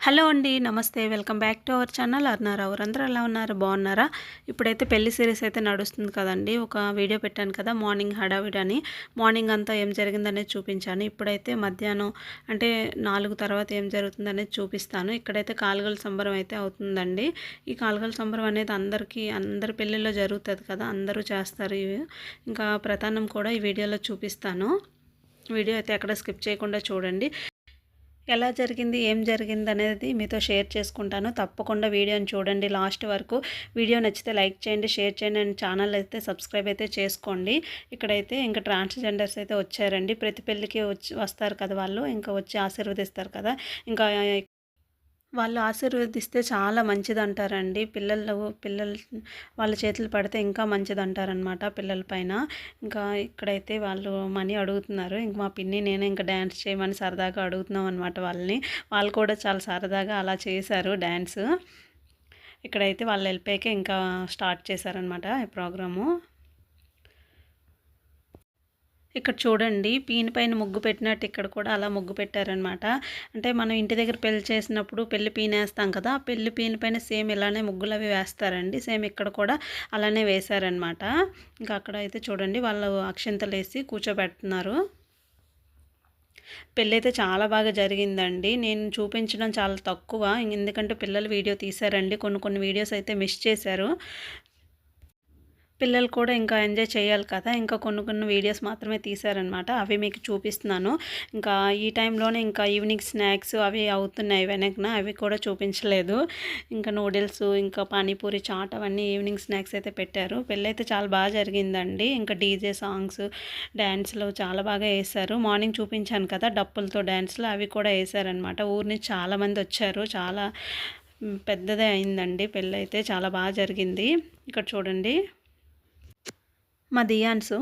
Hello అండి నమస్తే. Welcome back to our channel. అర్నారా అందరూ ఎలా ఉన్నారు? బాగున్నారా? ఇప్పుడైతే పెళ్ళి సిరీస్ అయితే నడుస్తుంది కదండి. ఒక వీడియో పెట్టాను కదా మార్నింగ్ హడావిడి అని. మార్నింగ్ అంతా ఏం జరిగిందనేది చూపించాను. ఇప్పుడైతే మధ్యాహ్నం అంటే నాలుగు తర్వాత ఏం జరుగుతుందనేది చూపిస్తాను. ఇక్కడైతే కాలుగల సంబరం అయితే అవుతుందండి. ఈ కాలుగల సంబరం అనేది అందరికీ అందరి పెళ్ళిలో జరుగుతుంది కదా అందరూ చేస్తారు ఇంకా ప్రధానం కూడా ఈ వీడియోలో చూపిస్తాను. వీడియో అయితే ఎక్కడ స్కిప్ చేయకుండా చూడండి. ఎలా జరిగింది ఏం జరిగింది అనేది మీతో షేర్ చేసుకుంటాను. తప్పకుండా వీడియోని చూడండి లాస్ట్ వరకు. వీడియో నచ్చితే లైక్ చేయండి షేర్ చేయండి అండ్ ఛానల్ అయితే సబ్స్క్రైబ్ అయితే చేసుకోండి. ఇక్కడైతే ఇంకా ట్రాన్స్జెండర్స్ అయితే వచ్చారండి. ప్రతి పెళ్ళికి వచ్చి వస్తారు కదా వాళ్ళు ఇంకా వచ్చి ఆశీర్వదిస్తారు కదా. ఇంకా వాళ్ళు ఆశీర్వదిస్తే చాలా మంచిది అంటారండి పిల్లలు పిల్లలు వాళ్ళ చేతులు పడితే ఇంకా మంచిదంటారనమాట పిల్లల పైన. ఇంకా ఇక్కడైతే వాళ్ళు మనీ అడుగుతున్నారు. ఇంక మా పిన్ని నేను ఇంకా డ్యాన్స్ చేయమని సరదాగా అడుగుతున్నాం అనమాట వాళ్ళని. వాళ్ళు కూడా చాలా సరదాగా అలా చేశారు డ్యాన్స్ ఇక్కడైతే వాళ్ళు వెళ్ళిపోయాక ఇంకా స్టార్ట్ చేశారనమాట ఈ ప్రోగ్రాము. ఇక్కడ చూడండి పీని పైన ముగ్గు పెట్టినట్టు ఇక్కడ కూడా అలా ముగ్గు పెట్టారనమాట అంటే మనం ఇంటి దగ్గర పెళ్ళి చేసినప్పుడు పెళ్ళి పీన వేస్తాం కదా పెళ్ళి పీని పైన సేమ్ ఇలానే ముగ్గులు అవి వేస్తారండి. సేమ్ ఇక్కడ కూడా అలానే వేశారనమాట ఇంకా అక్కడ అయితే చూడండి వాళ్ళు అక్షంతలు వేసి కూర్చోబెడుతున్నారు. పెళ్ళి అయితే చాలా బాగా జరిగిందండి. నేను చూపించడం చాలా తక్కువ ఎందుకంటే పిల్లలు వీడియో తీశారండి. కొన్ని కొన్ని వీడియోస్ అయితే మిస్ చేశారు. పిల్లలు కూడా ఇంకా ఎంజాయ్ చేయాలి కదా. ఇంకా కొన్ని కొన్ని వీడియోస్ మాత్రమే తీశారనమాట అవి మీకు చూపిస్తున్నాను. ఇంకా ఈ టైంలోనే ఇంకా ఈవినింగ్ స్నాక్స్ అవి అవుతున్నాయి వెనకన. అవి కూడా చూపించలేదు. ఇంకా నూడిల్స్ ఇంకా పానీపూరి చాట్ అవన్నీ ఈవినింగ్ స్నాక్స్ అయితే పెట్టారు. పెళ్ళైతే చాలా బాగా జరిగిందండి. ఇంకా డీజే సాంగ్స్ డ్యాన్స్లు చాలా బాగా వేశారు. మార్నింగ్ చూపించాను కదా డప్పులతో డ్యాన్స్లు అవి కూడా వేశారనమాట ఊరి నుంచి చాలామంది వచ్చారు. చాలా పెద్దదే అయిందండి. పెళ్ళైతే చాలా బాగా జరిగింది. ఇక్కడ చూడండి. మా దియాన్స్.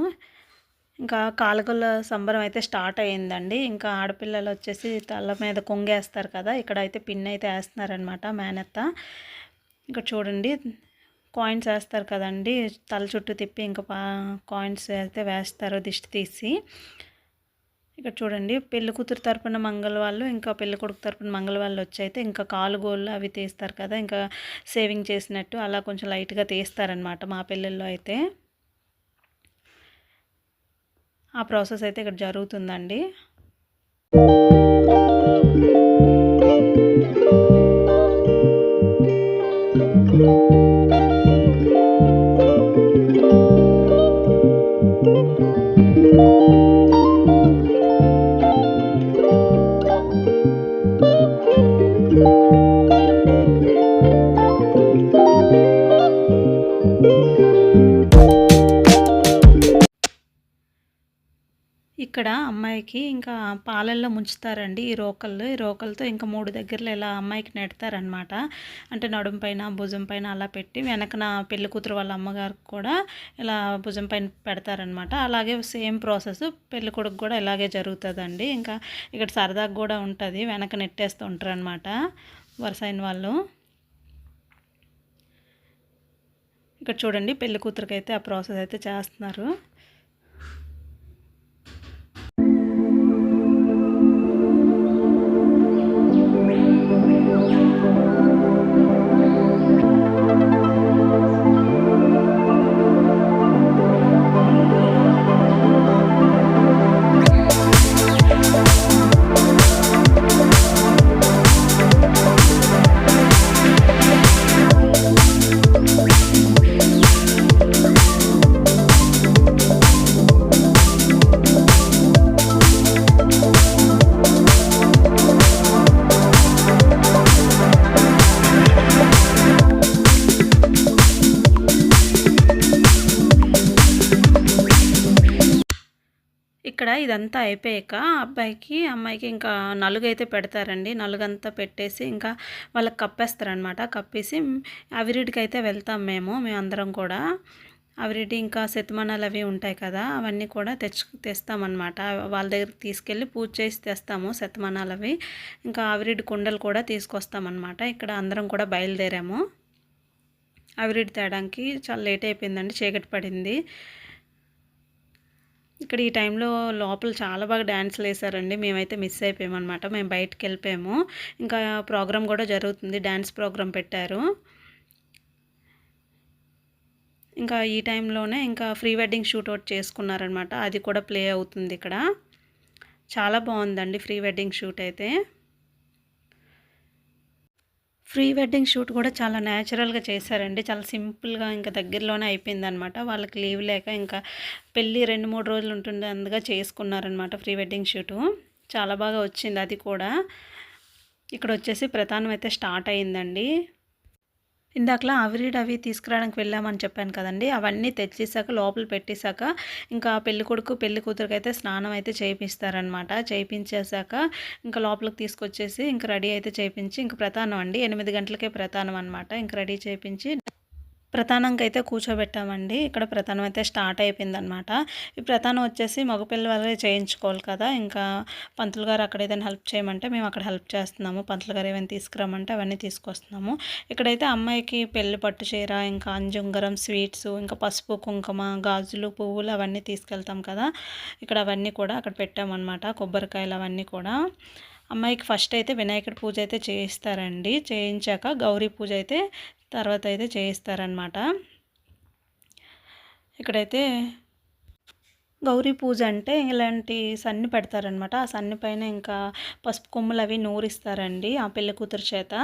ఇంకా కాలగొల్ల సంబరం అయితే స్టార్ట్ అయ్యిందండి. ఇంకా ఆడపిల్లలు వచ్చేసి తల మీద కొంగేస్తారు కదా ఇక్కడ అయితే పిన్ అయితే వేస్తున్నారనమాట మేనత్త. ఇంకా చూడండి కాయిన్స్ వేస్తారు కదండి తల చుట్టూ తిప్పి ఇంకా కాయిన్స్ అయితే వేస్తారు దిష్టి తీసి. ఇక్కడ చూడండి పెళ్ళి కూతురు తరపున మంగళ వాళ్ళు ఇంకా పెళ్ళి కొడుకు తరపున మంగళ వాళ్ళు వచ్చి అయితే ఇంకా కాలు గోళ్ళు అవి తీస్తారు కదా ఇంకా సేవింగ్ చేసినట్టు అలా కొంచెం లైట్గా తీస్తారనమాట మా పెళ్ళిళ్ళలో అయితే. ఆ ప్రాసెస్ అయితే ఇక్కడ జరుగుతుందండి. ఇక్కడ అమ్మాయికి ఇంకా పాలల్లో ముంచుతారండి. ఈ రోకళ్ళు. ఈ రోకలతో ఇంకా మూడు దగ్గరలో ఇలా అమ్మాయికి నెడతారనమాట. అంటే నడుము పైన భుజం పైన అలా పెట్టి వెనకన పెళ్ళి కూతురు వాళ్ళ అమ్మగారికి కూడా ఇలా భుజం పైన పెడతారనమాట. అలాగే సేమ్ ప్రాసెస్ పెళ్ళి కొడుకు కూడా ఇలాగే జరుగుతుందండి. ఇంకా ఇక్కడ సరదాగా కూడా ఉంటుంది. వెనక నెట్టేస్తూ ఉంటారనమాట వరుస వరుసైన వాళ్ళు. ఇక్కడ చూడండి పెళ్ళి కూతురికి అయితే ఆ ప్రాసెస్ అయితే చేస్తున్నారు. ఇదంతా అయిపోయాక అబ్బాయికి అమ్మాయికి ఇంకా నలుగు అయితే పెడతారండి. నలుగంతా పెట్టేసి ఇంకా వాళ్ళకి కప్పేస్తారనమాట కప్పేసి అవిరిడికి అయితే వెళ్తాం మేము మేమందరం కూడా. అవిరిడి ఇంకా శతమానాలు అవి ఉంటాయి కదా అవన్నీ కూడా తెచ్చు తెస్తామన్నమాట. వాళ్ళ దగ్గరికి తీసుకెళ్ళి పూజ చేసి తెస్తాము శతమానాలు అవి. ఇంకా అవిరిడి కుండలు కూడా తీసుకొస్తామన్నమాట. ఇక్కడ అందరం కూడా బయలుదేరాము. అవిరిడి తేడానికి చాలా లేట్ అయిపోయిందండి చీకటి పడింది. ఇక్కడ ఈ టైంలో లోపల చాలా బాగా డ్యాన్స్లు వేసారండి మేమైతే మిస్ అయిపోయామన్నమాట. మేము బయటకు వెళ్ళిపోయాము. ఇంకా ప్రోగ్రామ్ కూడా జరుగుతుంది. డ్యాన్స్ ప్రోగ్రామ్ పెట్టారు. ఇంకా ఈ టైంలోనే ఇంకా ప్రీ వెడ్డింగ్ షూట్ అవుట్ చేసుకున్నారనమాట అది కూడా ప్లే అవుతుంది ఇక్కడ. చాలా బాగుందండి ప్రీ వెడ్డింగ్ షూట్ అయితే. ప్రీ వెడ్డింగ్ షూట్ కూడా చాలా న్యాచురల్గా చేశారండి. చాలా సింపుల్గా ఇంకా దగ్గరలోనే అయిపోయిందనమాట. వాళ్ళకి లీవ్ లేక ఇంకా పెళ్ళి రెండు మూడు రోజులు ఉంటుండే అందుగా చేసుకున్నారనమాట ప్రీ వెడ్డింగ్ షూటు. చాలా బాగా వచ్చింది అది కూడా. ఇక్కడ వచ్చేసి ప్రధానం అయితే స్టార్ట్ అయిందండి. ఇందాకలా అవిరీడ్ అవి తీసుకురావడానికి వెళ్ళామని చెప్పాను కదండి. అవన్నీ తెచ్చేసాక లోపల పెట్టేశాక ఇంకా పెళ్ళి కొడుకు పెళ్ళి కూతురికి అయితే స్నానం అయితే చేయిస్తారనమాట చేయించేశాక ఇంకా లోపలికి తీసుకొచ్చేసి ఇంకా రెడీ అయితే చేయించి ఇంకా ప్రధానం అండి. ఎనిమిది గంటలకే ప్రధానం అనమాట ఇంకా రెడీ చేయించి ప్రధానంకి అయితే కూర్చోబెట్టామండి. ఇక్కడ ప్రధానం అయితే స్టార్ట్ అయిపోయిందనమాట ఈ ప్రధానం వచ్చేసి మగపిల్ల వాళ్ళే చేయించుకోవాలి కదా. ఇంకా పంతులు గారు అక్కడ ఏదైనా హెల్ప్ చేయమంటే మేము అక్కడ హెల్ప్ చేస్తున్నాము. పంతులు గారు ఏమైనా తీసుకురామంటే అవన్నీ తీసుకొస్తున్నాము. ఇక్కడైతే అమ్మాయికి పెళ్ళి పట్టు చీర ఇంకా అంజుంగరం స్వీట్స్ ఇంకా పసుపు కుంకుమ గాజులు పువ్వులు అవన్నీ తీసుకెళ్తాం కదా. ఇక్కడ అవన్నీ కూడా అక్కడ పెట్టామన్నమాట. కొబ్బరికాయలు అవన్నీ కూడా. అమ్మాయికి ఫస్ట్ అయితే వినాయకుడి పూజ అయితే చేయిస్తారండి. చేయించాక గౌరీ పూజ అయితే తర్వాత అయితే చేయిస్తారనమాట ఇక్కడైతే గౌరీ పూజ అంటే ఇలాంటి సన్ని పెడతారనమాట ఆ సన్ని పైన ఇంకా పసుపు కొమ్ములు అవి నూరిస్తారండి ఆ పెళ్ళి కూతురు చేత.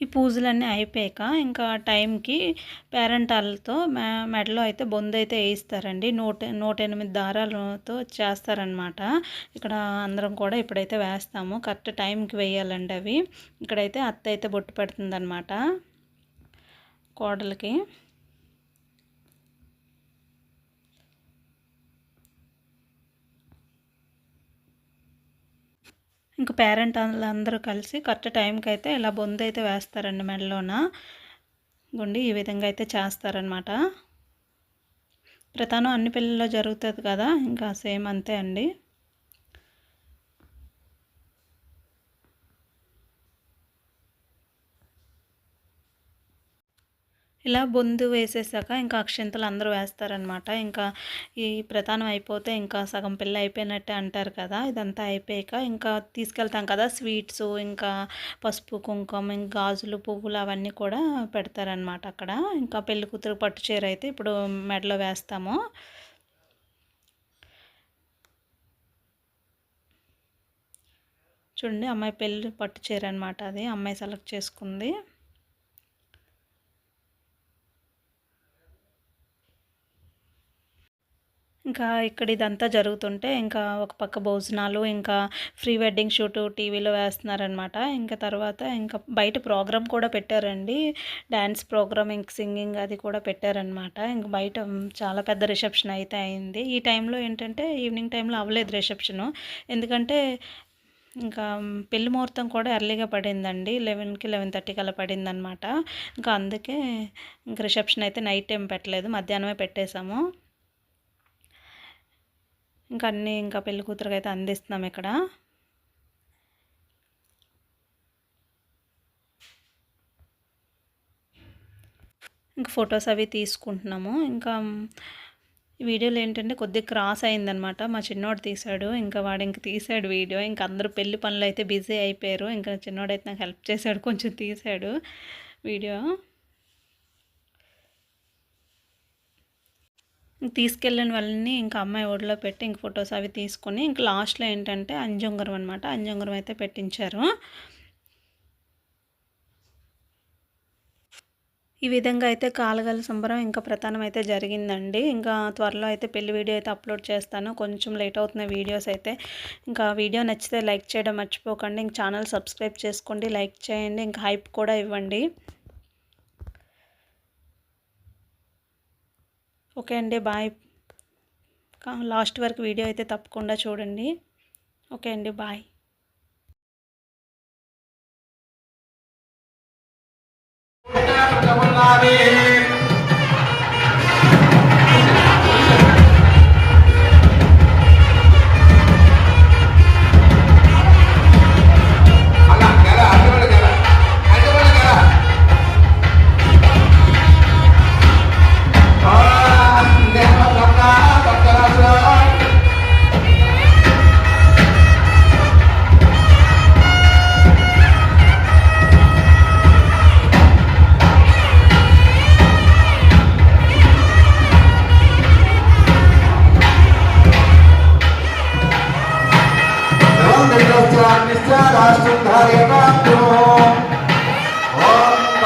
ఈ పూజలన్నీ అయిపోయాక ఇంకా టైంకి పేరెంటాలతో మె మెడలో అయితే బొంద అయితే వేయిస్తారండి. నూట నూట ఎనిమిది దారాలతో చేస్తారనమాట ఇక్కడ అందరం కూడా ఇప్పుడైతే వేస్తాము. కరెక్ట్ టైంకి వేయాలండి అవి. ఇక్కడైతే అత్త అయితే బొట్టు పెడుతుందనమాట కోడలికి. ఇంకా పేరెంట్ అందరూ కలిసి కరెక్ట్ టైంకి అయితే ఇలా బొందు అయితే వేస్తారండి మెడలోన. గుండి ఈ విధంగా అయితే చేస్తారనమాట ప్రధానం అన్ని పిల్లల్లో జరుగుతుంది కదా ఇంకా సేమ్ అంతే అండి. ఇలా బొందు వేసేసాక ఇంకా అక్షింతలు అందరూ వేస్తారనమాట ఇంకా ఈ ప్రధానం అయిపోతే ఇంకా సగం పిల్ల అయిపోయినట్టే అంటారు కదా. ఇదంతా అయిపోయాక ఇంకా తీసుకెళ్తాం కదా స్వీట్స్ ఇంకా పసుపు కుంకుమ ఇంకా గాజులు పువ్వులు అవన్నీ కూడా పెడతారనమాట అక్కడ. ఇంకా పెళ్ళి కూతురు పట్టు చీర అయితే ఇప్పుడు మెడలో వేస్తాము. చూడండి అమ్మాయి పెళ్ళి పట్టు చీర అనమాట అది. అమ్మాయి సెలెక్ట్ చేసుకుంది. ఇంకా ఇక్కడ ఇదంతా జరుగుతుంటే ఇంకా ఒక పక్క భోజనాలు ఇంకా ప్రీ వెడ్డింగ్ షూట్ టీవీలో వేస్తున్నారనమాట ఇంకా తర్వాత ఇంకా బయట ప్రోగ్రామ్ కూడా పెట్టారండి. డ్యాన్స్ ప్రోగ్రామ్ ఇంక సింగింగ్ అది కూడా పెట్టారనమాట ఇంకా బయట చాలా పెద్ద రిసెప్షన్ అయితే అయింది. ఈ టైంలో ఏంటంటే ఈవినింగ్ టైంలో అవ్వలేదు రిసెప్షను. ఎందుకంటే ఇంకా పెళ్ళి ముహూర్తం కూడా ఎర్లీగా పడిందండి. లెవెన్కి లెవెన్ థర్టీకి అలా పడిందనమాట ఇంకా అందుకే ఇంక రిసెప్షన్ అయితే నైట్ టైం పెట్టలేదు. మధ్యాహ్నమే పెట్టేశాము. ఇంకా అన్నీ ఇంకా పెళ్ళి కూతురుకి అయితే అందిస్తున్నాం ఇక్కడ. ఇంకా ఫొటోస్ అవి తీసుకుంటున్నాము. ఇంకా వీడియోలు ఏంటంటే కొద్దిగా క్రాస్ అయిందనమాట. మా చిన్నోడు తీశాడు ఇంకా వాడు ఇంక తీశాడు వీడియో. ఇంకా అందరూ పెళ్ళి పనులు అయితే బిజీ అయిపోయారు. ఇంకా చిన్నోడైతే నాకు హెల్ప్ చేశాడు కొంచెం తీశాడు వీడియో. తీసుకెళ్ళిన వాళ్ళని ఇంకా అమ్మాయి ఒడిలో పెట్టి ఇంక ఫొటోస్ అవి తీసుకొని ఇంక లాస్ట్లో ఏంటంటే అంజంగురం అనమాట అంజంగురం అయితే పెట్టించారు. ఈ విధంగా అయితే కాలగల సంబరం ఇంకా ప్రధానం అయితే జరిగిందండి. ఇంకా త్వరలో అయితే పెళ్ళి వీడియో అయితే అప్లోడ్ చేస్తాను. కొంచెం లేట్ అవుతున్న వీడియోస్ అయితే ఇంకా వీడియో నచ్చితే లైక్ చేయడం మర్చిపోకండి. ఇంక ఛానల్ సబ్స్క్రైబ్ చేసుకోండి లైక్ చేయండి. ఇంకా హైప్ కూడా ఇవ్వండి. ఓకే అండి బాయ్. లాస్ట్ వరకు వీడియో అయితే తప్పకుండా చూడండి. ఓకే అండి బాయ్.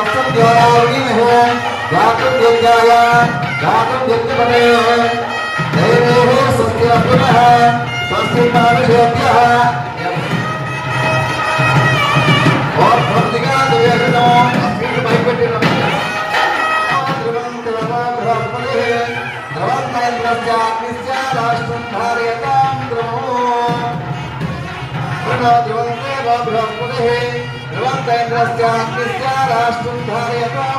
कश्यप हो गातुम यज्ञाय गातुम यज्ञ बने हो धैर्य हो स्वस्ति अर्जुन है स्वस्ति पार्श्वभ्य और भक्तिका दिव्यनो अस्मिन् वैपटिनं द्रवं द्रवं और द्रवं तैन्द्रस्य अग्निस्य राष्ट्रं धारयतां द्रवो द्रवं देव ब्रह्मणे ध्रुवन्तेन्द्रस्याग्निस्य राष्ट्रं धारयतां